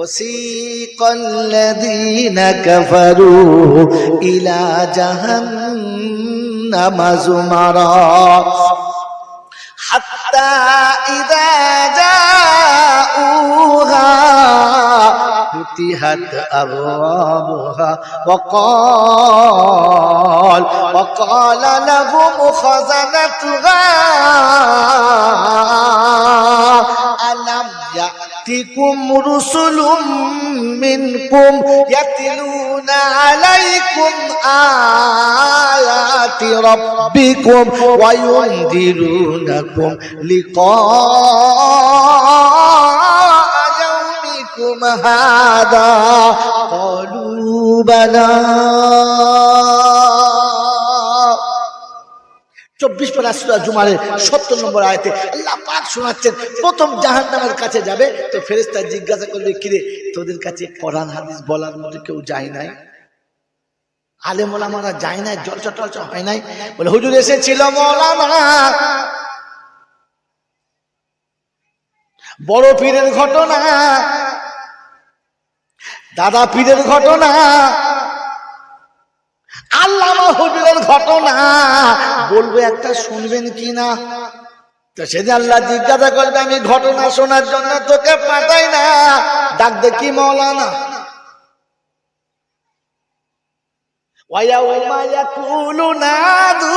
وسيق الذين كفروا إلى جهنم زمرا. حتى إذا جاءوها فتحت أبوابها وقال وقال لهم خزنتها. ألم يأتكم رسل منكم يتلون عليكم آيات ربكم وينذرونكم لقاء يومكم هذا قالوا بلى চব্বিশ পারা সুরা জুমারের সত্তর নম্বর আয়তে আল্লাহ পাক শোনাচ্ছেন, প্রথম জাহান নামের কাছে যাবে, তো ফেরেস্তা জিজ্ঞাসা করবে, কিরে, তোদের কাছে কোরআন, হাদিস বলার মতো কেউ যায় নাই? আলেমোলামারা যায় নাই, জলসা টলসা হয় নাই। বলে, হুজুর এসেছিল বড় পীরের ঘটনা, দাদা পীরের ঘটনা, আল্লামা হুজুরের ঘটনা, বলব, একটা শুনবেন কি না তো সেদিন আল্লাহ জিজ্ঞাসা করবে আমি ঘটনা শোনার জন্য তোকে পাঠাই না। ডাক দেখি মৌলানা? ওয়া ইয়াউমা না নাদু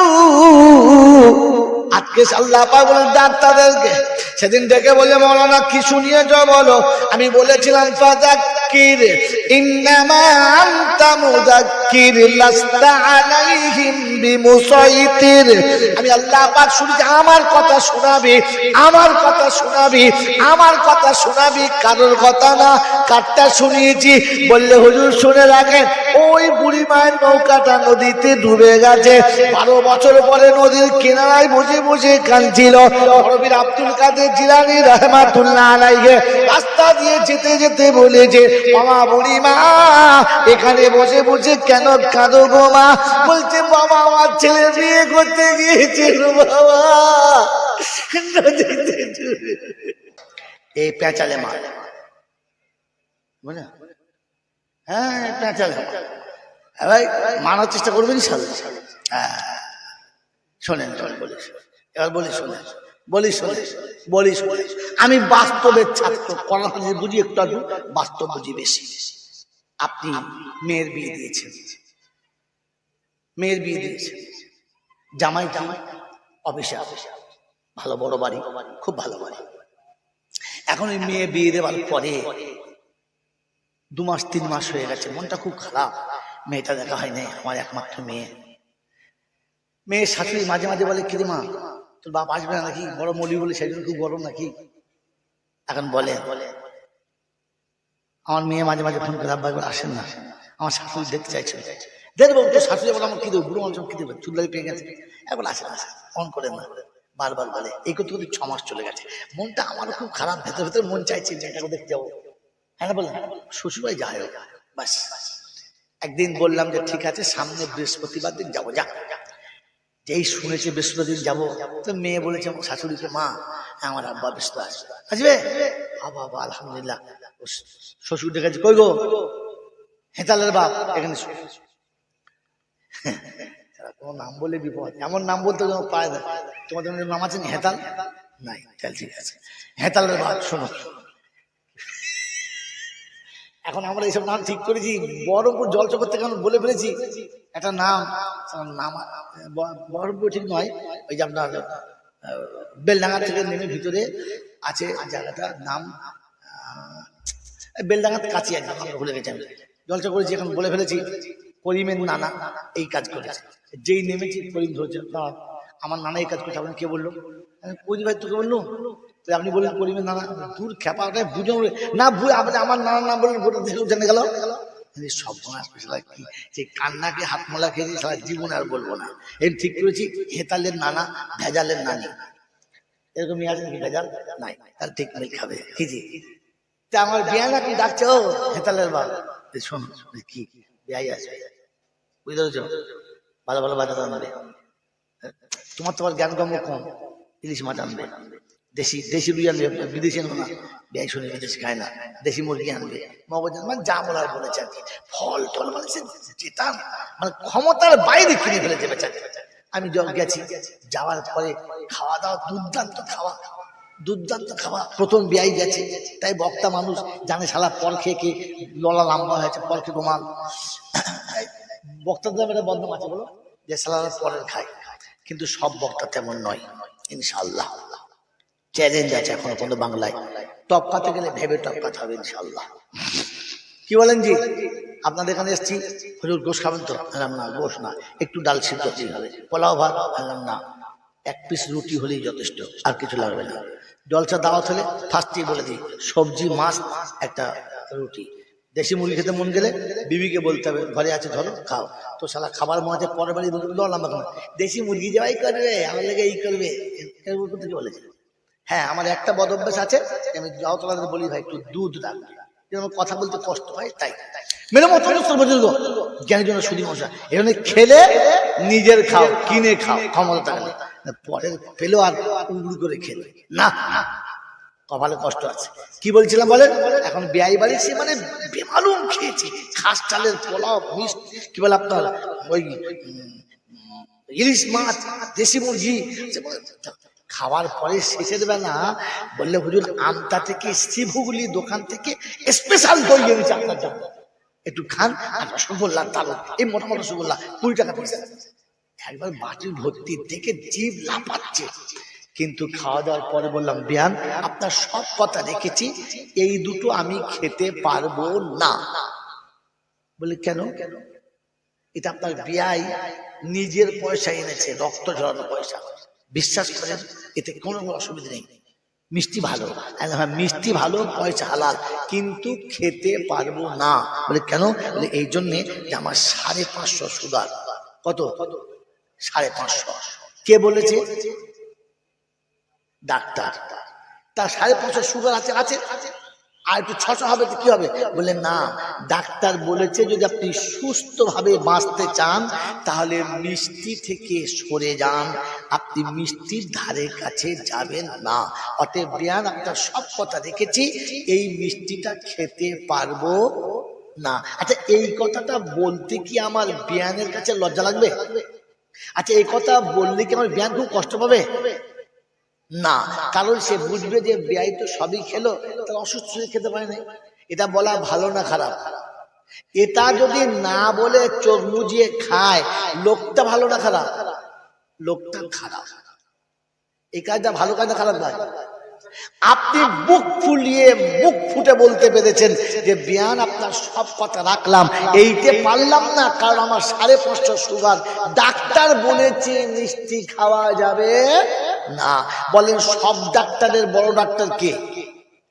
আজকে আল্লাহ পাক বলেন ডাক্তারদেরকে সেদিন ডেকে বলে মৌলানা, কি শুনিয়েছ বলো? আমি বলেছিলাম ফাজাক্কির ইন্নামা আনতা মুযাক্কির, লাস্তা আলাইহিম বিমুসাইতির। আমি আল্লাহ পাক শুনেছি, আমার কথা শোনাবি, আমার কথা শোনাবি, আমার কথা শোনাবি, কারোর কথা না। কারটা শুনিয়েছি, বললে, হুজুর, শুনে রাখেন, ওই বুড়ি মায়ের নৌকাটা নদীতে ডুবে গেছে। বারো বছর পরে নদীর কিনারায় বসে বসে কাঁদছিল বড়বীর আব্দুল কাদের জিলানি রহমাতুল্লাহ আলাইকে রাস্তা দিয়ে যেতে যেতে বলেছে বাবা বুড়ি মা এখানে বসে বসে কেন কাঁদো গো মা? বলছে, বাবা, আমার ছেলে বিয়ে করতে গিয়েছিল, বাবা। এই পেঁচালে মা বুঝলেন হ্যাঁ পেঁচালে মা ভাই মানার চেষ্টা করবেন সাল হ্যাঁ শোনেন বলি এবার বলি শোনেন বলি শোনেন বলি শোনেন। আমি বাস্তবের ছাত্র কলা বুঝি একটু আধটু, বাস্তব বুঝি বেশি। আপনি মেয়ের বিয়ে দিয়েছেন। মেয়ের বিয়ে দিয়েছেন। জামাই জামাই অফিসে অফিসে ভালো বড় বাড়ি, খুব ভালো বাড়ি। এখন ওই মেয়ে বিয়ে দেওয়ার পরে দু মাস, তিন মাস হয়ে গেছে, মনটা খুব খারাপ। মেয়েটা দেখা হয় নাই আমার একমাত্র মেয়ে। মেয়ের শাশুড়ি মাঝে মাঝে বলে, কিরে মা তোর বাপ আসবে না নাকি? বড় মলি বলে জন্য খুব গরম নাকি? এখন বলে বলে আমার মেয়ে মাঝে মাঝে ফোন করে আব্বা আসেন না। আমার শাশুড়ি দেখতে চাইছে। দেখব তো শাশুড়ি বলে আমার কি দেবো বুড়ো মানুষ কি দেবে চুলদারি পেয়ে গেছে। একবার আসেন আসেন ফোন করে না। বারবার বলে, এই করতে করতে ছমাস চলে গেছে। মনটা আমারও খুব খারাপ, ভেতর ভেতরে মন চাইছে যে এটাকে দেখতে যাব। হ্যাঁ না বললাম শ্বশুরবাড়ি যায় বাস। একদিন বললাম যে ঠিক আছে সামনে বৃহস্পতিবার দিন যাব, যা। যেই শুনেছে বৃহস্পতিবার দিন যাব। তো মেয়ে বলেছে, আমার শাশুড়িকে, মা, আমার আব্বা ব্যস্ত আসবে? আসবে বাবা আলহামদুলিল্লাহ। শ্বশুর দেখেছে কই গো? হেতালের বাপ এখানে কোনো নাম বলে বিপদ। এমন নাম বলতে যেন পায় না। তোমাদের নাম আছে হেতাল নাই, তাহলে ঠিক আছে। হেতালের বাপ শোনো। এখন আমরা এইসব নাম ঠিক করেছি, বহরমপুর জল জলচকর থেকে আমরা বলে ফেলেছি, একটা নাম নাম বহরমপুর ঠিক নয়, ওই যে আপনার বেলডাঙ্গা থেকে নেমে ভিতরে আছে জায়গাটার নাম বেলডাঙ্গার কাছে আছে ভুলে গেছি আমি। জলচা করেছি এখন বলে ফেলেছি, করিমের নানা এই কাজ করেছে। যেই নেমেছি, করিম ধরেছে আমার নানা এই কাজ করছে। আপনি কে বলল? করি ভাই তোকে বলল আপনি বললেন করিমের নানা, দূর খেপা ওটা বুঝে না আপনি আমার নানা নাম বললেন থেকে জেনে গেল। সব কি সেই কান্নাকে হাত মোলা খেয়েছি সারা জীবন আর বলব না। এই ঠিক করেছি, হেতালের নানা, ভেজালের নানি। এরকম মেয়ে আছেন কি, ভেজাল? নাই, তার ঠিক নেই, খাবে। কি জি তা আমার বিয়া নাকি ডাকছে, ও হেতালের বাপ। শোন কি, বিয়াই আছে। বুঝতে পেরেছ? ভালো ভালো বাজার আনবে। তোমার তোমার জ্ঞান কম কম, ইলিশ মাছ আনবে। দেশি দেশি রুই আনবে বিদেশি আনবে না। ব্যয় শুনে বিদেশি খায় না, দেশি মুরগি আনবে। মগজান মানে যা বলার বলেছে আর কি ফল টল মানে সে যেটা মানে ক্ষমতার বাইরে কিনে ফেলেছে বেচারি। আমি গেছি, যাওয়ার পরে খাওয়া দাওয়া, দুর্দান্ত খাওয়া দুর্দান্ত খাওয়া। প্রথম বিয়াই গেছে, তাই বক্তা মানুষ জানে শালা পর খেয়ে খেয়ে ললা লম্বা হয়েছে পর খেয়ে গোমাল বক্তাদের একটা বদনাম আছে বলো, যে সালারা পরের খায়। কিন্তু সব বক্তা তেমন নয় ইনশাল্লাহ চ্যালেঞ্জ আছে এখনও পর্যন্ত বাংলায়। টপ টপকাতে গেলে ভেবে টপ টপকাতে হবে ইনশাল্লাহ কি বলেন জি? আপনাদের এখানে এসছি। হুজুর গোশ খাবেন তো? বললাম না, গোশ না। একটু ডাল সিদ্ধ হতেই হবে। পোলাও ভাত? বললাম না। এক পিস রুটি হলেই যথেষ্ট, আর কিছু লাগবে না। জলসা দাওয়াত হলে ফার্স্টেই বলে দিই, সবজি, মাছ, একটা রুটি। দেশি মুরগি খেতে মন গেলে বিবিকে বলতে হবে, ঘরে আছে, ধরো, খাও। তো সালা খাবার মাঝে পরের বাড়ি দৌড়াম এখন দেশি মুরগি যাওয়াই করবে, আমার লেগে এই করবে। বলেছে হ্যাঁ আমার একটা বদ অভ্যাস আছে আমি যাও তোমাদের বলি ভাই, একটু দুধ রাখবে কথা বলতে কষ্ট হয়, তাই। মেরে বুজুর্গ জ্ঞানের জন্য সুদী মশা এখানে খেলে নিজের খাও, কিনে খাও, ক্ষমতা থাকলে পরের পেল আর উগুড়ু করে খেলে। না, কপালে কষ্ট আছে। কি বলছিলাম বলেন? এখন বিয়াই বাড়ি মানে বেমালুম খেয়েছি। খাস চালের পোলাও, মিষ্টি, কি বলে আপনার? ওই ইলিশ মাছ, দেশি মুরগি খাওয়ার পরে শেষের বেলা বললে, হুজুর আমতা থেকে শিভুগুলি দোকান থেকে স্পেশাল দই এনেছে আপনার জন্য। একটু খান, আর রসগোল্লা তালু এই মোটামুটি মোটা রসগোল্লা কুড়ি টাকা পয়সা। একবার মাটির ভর্তি দেখে জিভ লাপাচ্ছে কিন্তু খাওয়া দাওয়ার পরে বললাম, বিয়ান, আপনার সব কথা রেখেছি। এই দুটো আমি খেতে পারব না। বলে কেন? কেন এটা আপনার বিয়াই নিজের পয়সা এনেছে, রক্ত ঝরানো পয়সা। বিশ্বাস করেন, এতে কোনো অসুবিধা নেই। মিষ্টি ভালো। হ্যাঁ মিষ্টি ভালো, পয়সা হালাল। কিন্তু খেতে পারব না। বলে, কেন? বলে, এই জন্যে যে আমার সাড়ে পাঁচশো সুগার। কত? সাড়ে পাঁচশো। কে বলেছে? ডাক্তার। তার সাড়ে পাঁচশো সুগার আছে আছে। আর একটু ছশো হবে তো কি হবে? বলে, না, ডাক্তার বলেছে যদি আপনি সুস্থভাবে বাঁচতে চান, তাহলে মিষ্টি থেকে সরে যান। আপনি মিষ্টির ধারে কাছে যাবেন না। অতএব বিয়ান আপনার সব কথা দেখেছি। এই মিষ্টিটা খেতে পারব না। আচ্ছা এই কথাটা বলতে কি আমার বিয়ানের কাছে লজ্জা লাগবে? আচ্ছা এই কথা বললে কি আমার বিয়ান খুব কষ্ট পাবে? না, কারণ সে বুঝবে যে বেয়াই তো সবই খেলো তার অসুস্থ খেতে পারে না এটা বলা ভালো না খারাপ? এটা যদি না বলে চোখ মুজিয়ে খায়, লোকটা ভালো না খারাপ? লোকটা খারাপ। এই কাজটা ভালো কাজটা খারাপ নয় আপনি বুক ফুলিয়ে বুক ফুটে বলতে পেরেছেন যে, বিয়ান, আপনার সব কথা রাখলাম। এইতে পারলাম না, কারণ আমার সাড়ে পাঁচশো সুগার। ডাক্তার বলেছে, মিষ্টি খাওয়া যাবে না বলেন সব ডাক্তারের বড় ডাক্তার কে?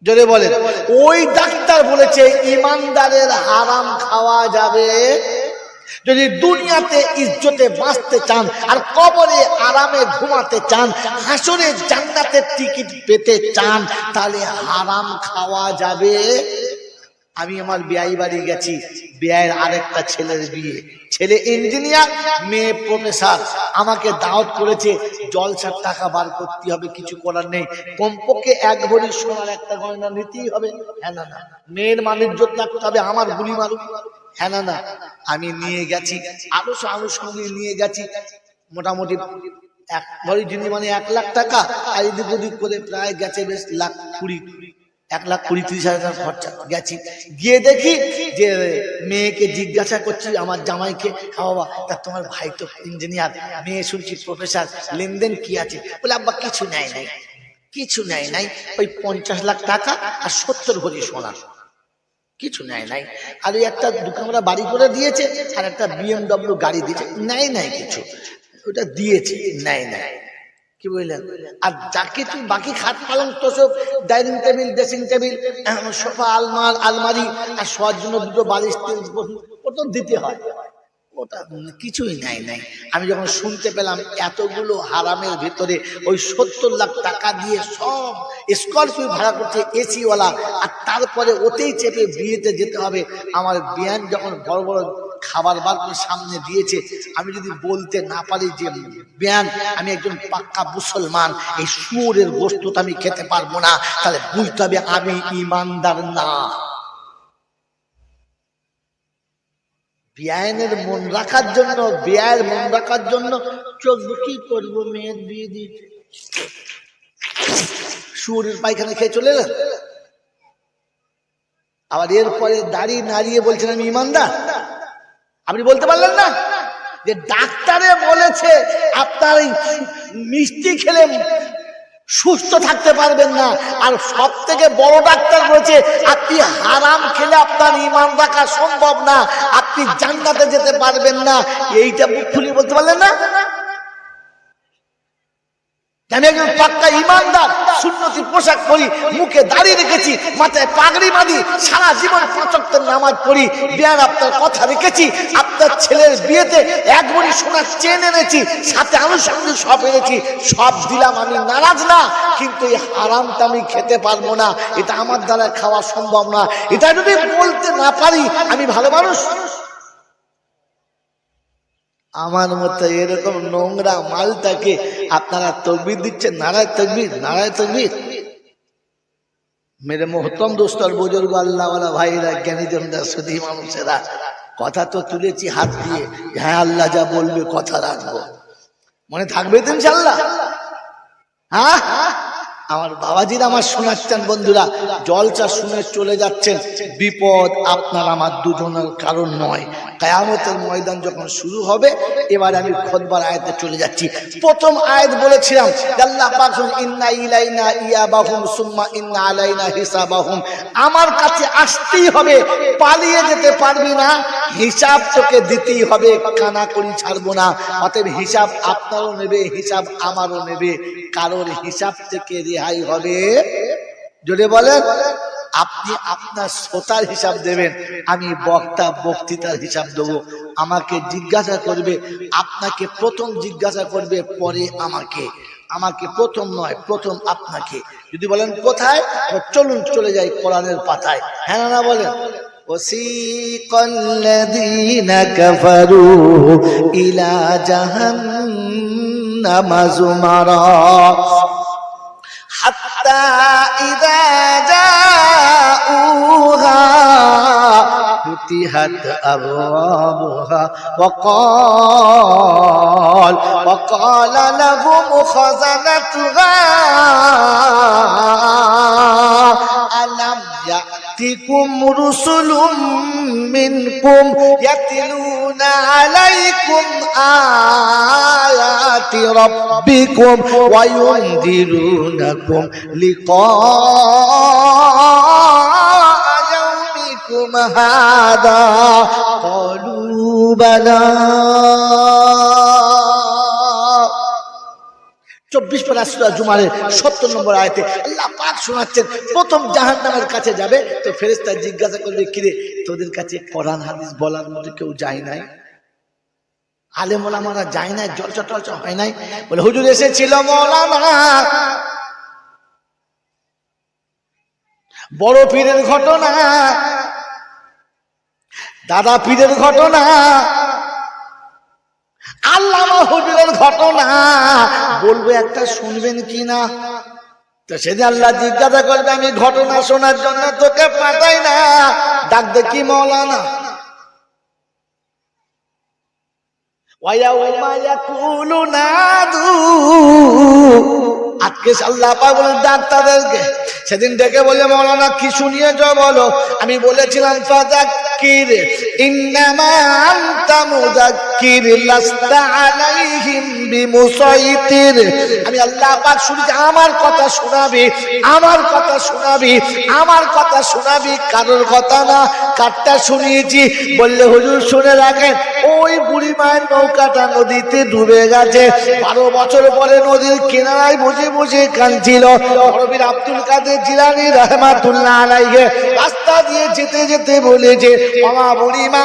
জোরে বলেন। ওই ডাক্তার বলেছে ইমানদারের হারাম খাওয়া যাবে। যদি দুনিয়াতে ইজ্জতে বাঁচতে চান আর কবরে আরামে ঘুমাতে চান হাসরে জান্নাতের টিকিট পেতে চান তাহলে হারাম খাওয়া যাবে। আমি আমার বিয়াই বাড়ি গেছি। বিয়ের আরেকটা ছেলের বিয়ে। ছেলে ইঞ্জিনিয়ার মেয়ে প্রফেসর আমাকে দাওয়াত করেছে, জলসার টাকা বার করতে হবে, কিছু করার নেই। কমপক্ষে এক ভরি সোনার একটা গয়না নিতেই হবে। হ্যাঁ না না, মেয়ের মানিজ্য রাখতে হবে, আমার গুলি মারুক। হ্যাঁ না না, আমি নিয়ে গেছি আরও আনুষঙ্গিক নিয়ে গেছি। মোটামুটি এক ভরি জিনিস মানে এক লাখ টাকা, আর এদিক ওদিক করে প্রায় গেছে বেশ লাখ কুড়ি। এক লাখ কুড়ি, ত্রিশ হাজার খরচা গেছি। গিয়ে দেখি যে মেয়েকে জিজ্ঞাসা করছি, আমার জামাইকে হ্যাঁ বাবা, তা তোমার ভাই তো ইঞ্জিনিয়ার মেয়ে শুনছি প্রফেসর লেনদেন কি আছে? বলে, আব্বা, কিছু নেয় নাই, কিছু নেয় নাই, ওই পঞ্চাশ লাখ টাকা আর সত্তর ভরি সোনা, কিছু নেয় নাই। আর ওই একটা দুকামরা বাড়ি করে দিয়েছে, আর একটা বিএমডব্লিউ গাড়ি দিয়েছে, নেয় নাই কিছু। ওটা দিয়েছে, নেয় নাই। কি বললেন? আর যা কিছু বাকি খাট পালং তো সব dining table, dressing table sofa, আলমার, আলমারি, আর শোয়ার জন্য দুটো বালিশ ওটা দিতে হয়। ওটা কিছুই নাই নাই। আমি যখন শুনতে পেলাম এতগুলো হারামের ভিতরে ওই সত্তর লাখ টাকা দিয়ে সব স্করপিও ভাড়া করছে এসিওয়ালা, আর তারপরে ওতেই চেপে বিয়েতে যেতে হবে। আমার বিয়ান যখন বড় বড় খাবার বার করে সামনে দিয়েছে। আমি যদি বলতে না পারি যে ব্যান আমি একজন পাক্কা মুসলমান, এই সুরের তো আমি খেতে পারব না, তাহলে বুঝতে হবে আমি ইমানদার না। বিয়ানের মন রাখার জন্য বিয়ের মন রাখার জন্য চোখ কি করব মেয়ের বিয়ে দিয়েছে সুরের পায়খানা খেয়ে চলে এলেন আবার এরপরে দাঁড়িয়ে নাড়িয়ে বলছেন, আমি ইমানদার। আপনি বলতে পারলেন না? যে ডাক্তারে বলেছে আপনার মিষ্টি খেলে সুস্থ থাকতে পারবেন না। আর সব থেকে বড় ডাক্তার বলেছে, আপনি হারাম খেলে আপনার ইমান রাখা সম্ভব না, আপনি জান্নাতে যেতে পারবেন না। এইটা মুখ বলতে পারলেন না? আমি একজন পাক্কা ইমানদার? সুন্নতি পোশাক পরি, মুখে দাড়ি রেখেছি, মাথায় পাগড়ি বাঁধি, সারা জীবন পাঁচক্তের নামাজ পড়ি, বিয়ার আপনার কথা রেখেছি, আপনার ছেলের বিয়েতে এক বড়ি সোনার চেন এনেছি, সাথে আনুষঙ্গিক সব এনেছি, সব দিলাম আমি নারাজ না, কিন্তু এই হারামটা আমি খেতে পারব না, এটা আমার দ্বারা খাওয়া সম্ভব না, এটা যদি বলতে না পারি, আমি ভালো মানুষ। আমার মতো এরকম নোংরা মালটাকে আপনারা তকবির দিচ্ছেন, নারায় তকবির নারায় তকবির। মেরে মোহতম দোস্তর বুজুর্গ আল্লাহওয়ালা ভাইরা জ্ঞানী জনদার সুধী মানুষেরা, কথা তো তুলেছি হাত দিয়ে। হ্যাঁ আল্লাহ যা বলবে কথা রাখব। মনে থাকবে তো ইনশাল্লাহ হ্যাঁ? আমার বাবাজির আমার শোনাচ্ছেন, বন্ধুরা জলচা শুনে চলে যাচ্ছেন। বিপদ আপনার আমার দুজনের কারণ নয়। কায়ামতের ময়দান যখন শুরু হবে, এবার আমি খোদবার আয়াতে চলে যাচ্ছি। প্রথম আয়াত বলেছিলাম, আল্লাহ ইন্না ইলাইনা ইয়াবাহুম সুম্মা ইন্না আলাইনা হিসাবাহুম। আমার কাছে আসতেই হবে, পালিয়ে যেতে পারবি না, হিসাব তোকে দিতেই হবে কানা করি ছাড়বো না। অতএব হিসাব আপনারও নেবে, হিসাব আমারও নেবে। কারোর হিসাব থেকে রেহাই হবে জোরে বলেন আপনি আপনার শ্রোতার হিসাব দেবেন আমি বক্তা বক্তৃতার হিসাব দেবো আমাকে জিজ্ঞাসা করবে আপনাকে প্রথম জিজ্ঞাসা করবে পরে আমাকে আমাকে প্রথম নয় প্রথম আপনাকে যদি বলেন কোথায় তো চলুন চলে যাই কোরআনের পাতায় হ্যাঁ না, না বলেন وسيق الذين كفروا إلى جهنم زمرا حتى إذا جاءوها فتحت أبوابها وقال وقال لهم خزنتها ألم يأتكم رسل منكم يتلون عليكم آيات ربكم وينذرونكم لقاء يومكم هذا. قالوا بلى. চব্বিশ পারা সুরা জুমারের সত্তর নম্বর আয়তে আল্লাহ পাক শোনাচ্ছেন, প্রথম জাহান নামের কাছে যাবে। তো ফেরেস্তা জিজ্ঞাসা করবে, কিরে, তোদের কাছে কোরআন, হাদিস বলার মতো কেউ যায় নাই? আলেমোলামারা যায় নাই জলচা টলচা হয় নাই। বলে, হুজুর এসেছিল মৌলানা। বড় পীরের ঘটনা, দাদা পীরের ঘটনা আল্লামা হুজুরের ঘটনা। বলব একটা শুনবেন কি না তো সেদিন আল্লাহ জিজ্ঞাসা করবে, আমি ঘটনা শোনার জন্য তোকে পাঠাই না। ডাক দেখি মৌলানা? আজকে আল্লাহ পা ডাক তাদেরকে। সেদিন ডেকে বলে মৌলানা, কি শুনিয়েছ বলো? আমি বলেছিলাম, ফাজাক ফাজাক্কির ইন্নামা আনতা মুযাক্কির লাস্তা আলাইহিম বিমুসাইতির। আমি আল্লাহ পাক শুনেছি আমার কথা শোনাবি, আমার কথা শোনাবি, আমার কথা শোনাবি, কারোর কথা না। কারটা শুনিয়েছি, বললে হুজুর শুনে রাখেন, ওই বুড়ি মায়ের নৌকাটা নদীতে ডুবে গেছে। বারো বছর পরে নদীর কিনারায় বসে বসে কাঁদছিল। আব্দুল কাদের জিলানি রহমাতুল্লাহ আলাইহে রাস্তা দিয়ে যেতে যেতে বলেছে বাবা মা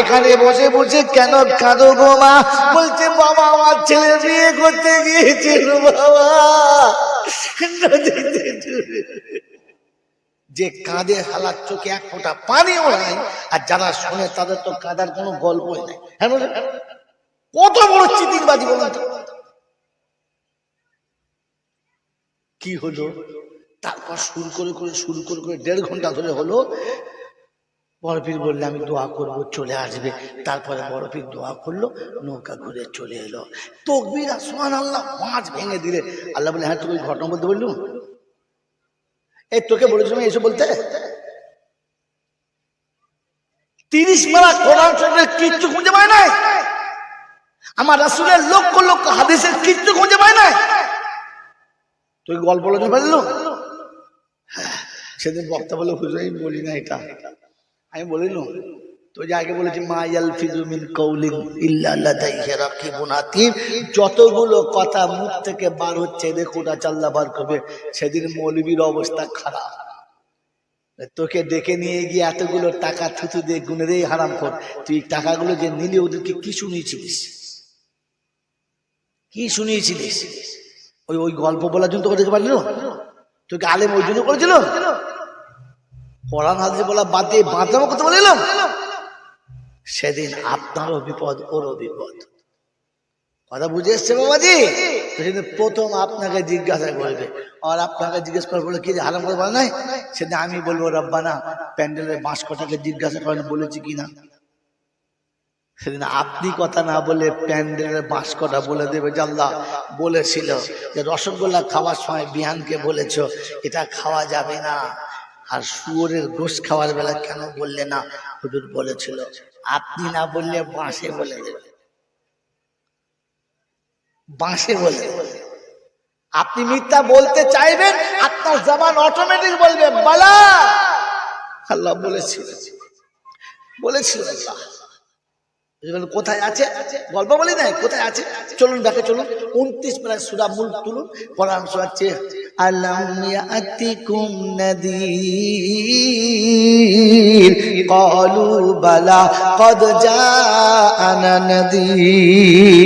এখানে বসে বসে কেন কাঁদো গো মা? বলছে, বাবা, আমার ছেলে বিয়ে করতে গিয়েছিল, বাবা। যে কাঁদে হালার চোখে এক ফোঁটা পানিও নাই, আর যারা শোনে তাদের তো কাঁদার কোনো গল্পই নাই। হ্যাঁ কত বড় চিতিংবাজি বলুন কি হলো? তারপর শুরু করে করে, শুরু করে করে দেড় ঘণ্টা ধরে হলো বড়পীর বললে আমি দোয়া করব চলে আসবে। তারপরে বড়পীর দোয়া করল নৌকা ঘুরে চলে এলো। তকবির আসমান আল্লাহ পাঁচ ভেঙে দিলে। আল্লাহ বলে হ্যাঁ তুমি ঘটনা বলতে বললুম? এই তোকে বলেছিলাম এসে বলতে? তিরিশ মারা কোরআন শরীফের কিচ্ছু খুঁজে পায় নাই। আমার রাসুলের লক্ষ লক্ষ হাদিসের কিচ্ছু খুঁজে পায় নাই। তুই গল্প বলতে পারল হ্যাঁ, সেদিন বক্তা বলে হুজুর আমি বলি না এটা। আমি বলিলাম তো যে আগে বলেছি, মা ইয়ালফিজু মিন কৌলিন ইল্লা লাদাইহি রাকিবুন আতীব যতগুলো কথা মুখ থেকে বার হচ্ছে রেখোটা চাল্লা বার করবে। সেদিন মৌলবীর অবস্থা খারাপ। তোকে ডেকে নিয়ে গিয়ে এতগুলো টাকা থুতু দিয়ে গুনে দিয়ে হারাম কর তুই টাকাগুলো যে নিলি, ওদেরকে কি শুনিয়েছিলিস? কি শুনিয়েছিলিস? ওই ওই গল্প বলার জন্য তোকে দেখতে পারলি তোকে আলেম ওই জন্য করেছিল? কোরআন হাদিস বলা বাদ দিয়ে বাঁধলাম কথা বলিলাম সেদিন আপনারও বিপদ, ওরও বিপদ। কথা বুঝে এসছে বাবাজি? সেদিন প্রথম আপনাকে জিজ্ঞাসা করবে। আর আপনাকে জিজ্ঞেস করে বলে কি হারাম করে বলে নাই? সেদিন আমি বলব, রব্বানা, প্যান্ডেলের বাঁশ কটাকে জিজ্ঞাসা করেন, বলেছি কিনা সেদিন আপনি কথা না বলে প্যান্ডেলের বাঁশ কটা বলে দেবে জাল্লা বলেছিল যে রসগোল্লা খাওয়ার সময় বিহানকে বলেছ, এটা খাওয়া যাবে না। আর শুয়োরের গোশ খাওয়ার বেলা কেন বললে না? হুজুর বলেছিল, আপনি না বললে বাঁশে বলে দেবে। বাঁশে বলে আপনি মিথ্যা বলতে চাইবেন আপনার জামান অটোমেটিক বলবে, বালা! আল্লাহ বলেছিল বলেছিল আল্লাহ। কোথায় আছে গল্প বলি নাই কোথায় আছে চলুন দেখে চলুন উনত্রিশ প্রায় সুরা মূল তুলুন কোরআন শোনাচ্ছে আলাম ইয়াতিকুম নাদির ক্বালু বালা قد جاءنا نذير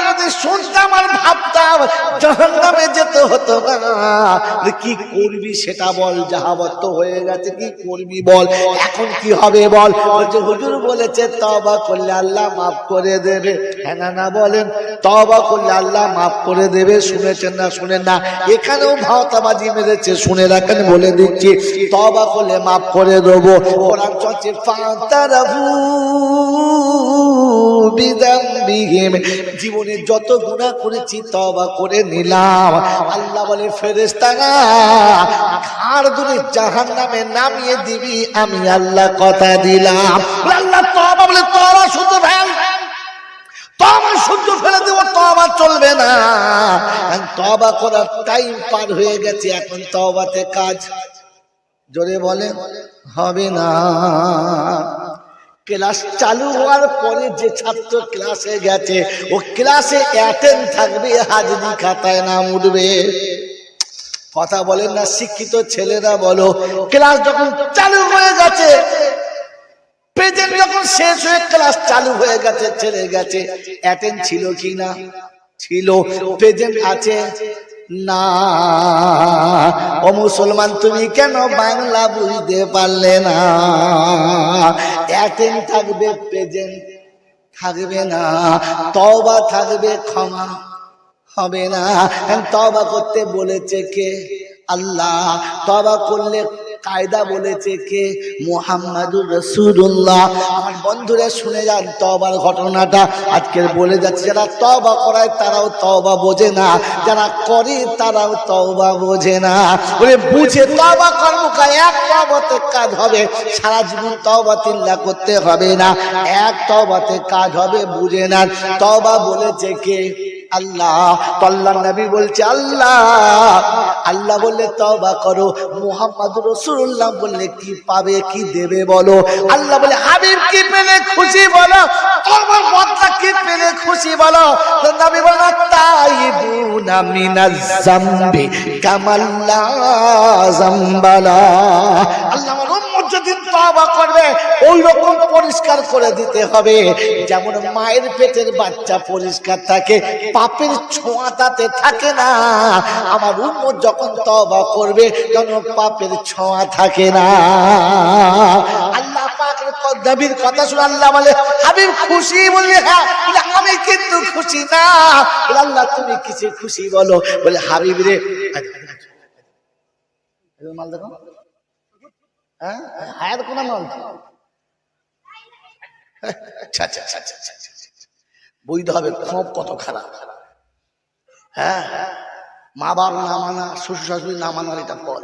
যদি শুনতাম আর ভাবতাম জাহান্নামে যেতে হতো না। কি করবি সেটা বল হয়ে গেছে, কি করবি বল, এখন কি হবে বল? হুজুর বলেছে তবা করলে আল্লাহ মাফ করে দেবে। হ্যাঁ না বলেন তবা করলে আল্লাহ মাফ করে দেবে, শুনেছেন না, শুনেন না? এখানেও ভাওতাবাজি মেরেছে, শুনে রাখেন, বলে দিচ্ছি তবা করলে মাফ করে দেবো। কোরআন চলছে, ফাতারাফু বিদাম্বিহিম জীবনে যত গুনাহ করেছি তবা করে নিলাম। আল্লাহ বলে, ফেরেশতারা, ঘাড় ধরে জাহান্নামে নামিয়ে দিবি, আমি আল্লাহ কথা দিলাম। আল্লাহ তবা বলে তবা শুধু ফেল তবা শুদ্ধ ফেলে দেব তবা চলবে না। তবা করার টাইম পার হয়ে গেছে, এখন তবাতে কাজ। জোরে বলে হবে না। ক্লাস চালু হওয়ার পরে যে ছাত্র ক্লাসে গেছে, ও ক্লাসে অ্যাটেন্ড থাকবে, হাজরি খাতায় নাম উঠবে। কথা বলেন না, শিক্ষিত ছেলেরা বলো, ক্লাস যখন চালু হয়ে গেছে প্রেজেন্ট যখন শেষ হয়ে ক্লাস চালু হয়ে গেছে, ছেলে গেছে অ্যাটেন্ড ছিল কি না ছিল প্রেজেন্ট আছে। না। ও মুসলমান, তুমি কেন বাংলা বুঝতে পারলে না? একদিন থাকবে প্রেজেন্ট থাকবে না। তবা থাকবে, ক্ষমা হবে না। তবা করতে বলেছে কে? আল্লাহ। তবা করলে কায়দা বলেছে কে? মোহাম্মদুর রসুল্লাহ আমার বন্ধুরা শুনে যান তবার ঘটনাটা। আজকের বলে যাচ্ছে, যারা তবা করায় তারাও তবা বোঝে না। যারা করে তারাও তবা বোঝে না। বলে, বুঝে তবা কর্ম কাজ এক তবাতে কাজ হবে। সারা জীবন তবা তিল্লা করতে হবে না। এক তবাতে কাজ হবে, বুঝে না তবা বলেছে কে? আল্লাহ। আল্লাহ নবী বলছে, আল্লাহ। আল্লাহ বললে তবা করো। মুহাম্মদ রসুল্লাহ বললে, কি পাবে, কি দেবে বলো? আল্লাহ বলে, হাবিব, কি পেলে খুশি বলো? তোমার বদলা কি পেলে খুশি বলো? নবী বলল তাইবুনা মিনাজ জামবি কামাল্লা জামবালা। আল্লাহ যদি তওবা করবে ওই রকম পরিষ্কার করে দিতে হবে যেমন মায়ের পেটের বাচ্চা পরিষ্কার থাকে পাপের ছোঁয়া তাতে থাকে না আমার উম্মত যখন তওবা করবে তখন পাপের ছোঁয়া থাকে না আল্লাহ নবীর কথা শুনে আল্লাহ বলে হাবিব খুশি বললে হ্যাঁ আমি কিন্তু খুশি না আল্লাহ তুমি কিছু খুশি বলো বলে হাবিব রে মাল দেখো হ্যাঁ? আচ্ছা আচ্ছা আচ্ছা আচ্ছা আচ্ছা, আচ্ছা। বৈধ হবে ক্ষোভ কত খারাপ। হ্যাঁ? মা বাবা না মানা শ্বশুর শাশুড়ি না মানার এটা ফল।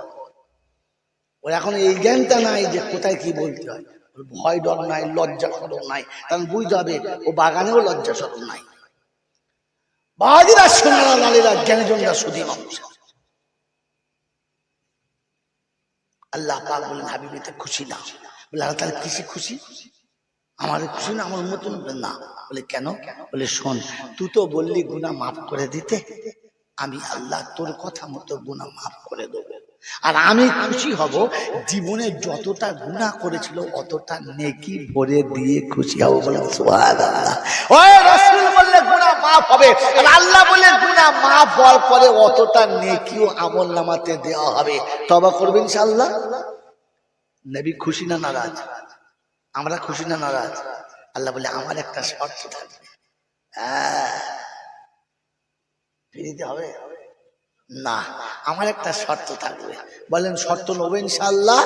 ওর এখন এই জ্ঞানটা নাই যে কোথায় কি বলতে হয়। ভয় ডর নাই লজ্জা সরম নাই। কারণ বুঝতে হবে ও বাগানেও লজ্জা সরম নাই। বাজিরা সোনারা লালেরা জ্ঞানজনরা সুদী মানুষ। আল্লাহ পাক বলেন হাবিবিতে খুশি না। বলে, আল্লাহ তাহলে কিসে খুশি? আমার খুশি না, আমার মতন না। বলে, কেন? বলে, শোন তুই তো বললি গুনাহ মাফ করে দিতে, আমি আল্লাহ তোর কথা মতো গুনাহ মাফ করে দেবো। আর আমি খুশি হব, জীবনে যতটা গুনাহ করেছিল, অতটা নেকি ভরে দিয়ে খুশি হব। বলে মাফ হবে। আল্লাহ বলে মাফ হওয়ার পরে অতটা নেকিও আমল নামাতে দেওয়া হবে। তবা করবেন ইনশাআল্লাহ? নবী খুশি না নারাজ? আমরা খুশি না নারাজ? আল্লাহ বলে, আমার একটা শর্ত থাকবে। হ্যাঁ। ফিরিতে হবে? না, আমার একটা শর্ত থাকবে। বলেন, শর্ত নেব ইনশাল্লাহ